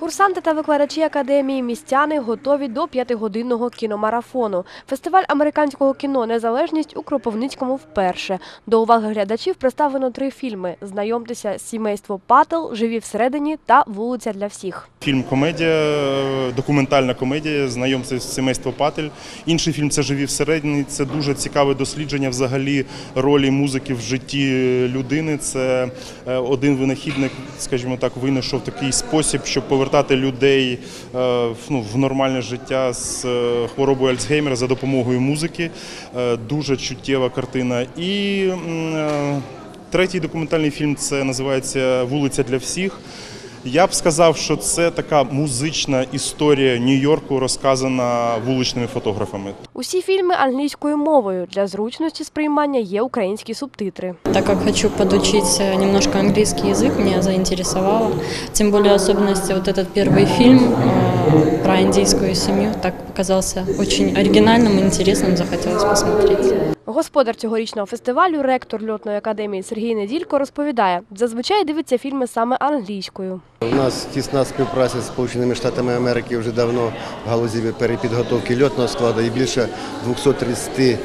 Курсанти та викладачі академії містяни готові до п'ятигодинного кіномарафону. Фестиваль американського кіно Незалежність у Кропивницькому вперше. До уваги глядачів представлено три фільми: Знайомтеся сімейство Пател, Живі всередині та Вулиця для всіх. Фільм комедія, документальна комедія, знайомство з сімейство Патель. Інший фільм це Живі всередині. Це дуже цікаве дослідження взагалі ролі музики в житті людини. Це е, один винахідник, скажімо так, винайшов такий спосіб, щоб повертати людей е, ну, в нормальне життя з е, хворобою Альцгеймера за допомогою музики. Дуже чуттєва картина. І третій документальний фільм це називається Вулиця для всіх. Я б сказав, що це така музична історія Нью-Йорку, розказана вуличними фотографами. Усі фільми англійською мовою. Для зручності сприймання є українські субтитри. Так как хочу подучить э, немножко английский язык, меня заинтересовало. Тем более особенности вот этот первый фильм э, про индийскую семью так показался очень оригинальным и интересным, захотелось посмотреть. Господар цьогорічного фестивалю, ректор льотної академії Сергій Неділько, розповідає, зазвичай дивиться фільми саме англійською. У нас тісна співпраця з Сполученими Штатами Америки вже давно в галузі перепідготовки льотного складу і більше 230 е,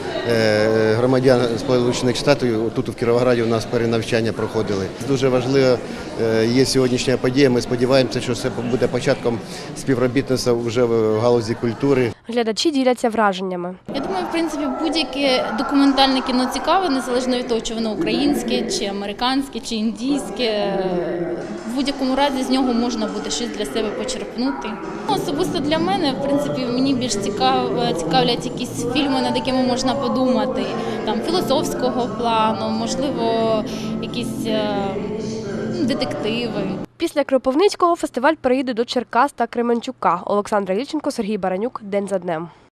громадян Сполучених Штатів тут у Кіровограді у нас перенавчання проходили. Дуже важливо е, є сьогоднішня подія. Ми сподіваємося, що це буде початком співробітництва вже в галузі культури. Глядачі діляться враженнями. Я думаю, в принципі, будь-яке документальне кіно цікаве, незалежно від того, чи воно українське, чи американське, чи індійське. В будь-якому разі з нього можна буде щось для себе почерпнути. Ну, Особисто для мене, в принципі, мені більш цікав, цікавлять якісь фільми, над якими можна подумати, там філософського плану, можливо, якісь е, детективи. Після Кропивницького фестиваль переїде до Черкас та Кременчука. Олександра Ільченко, Сергій Баранюк. День за днем.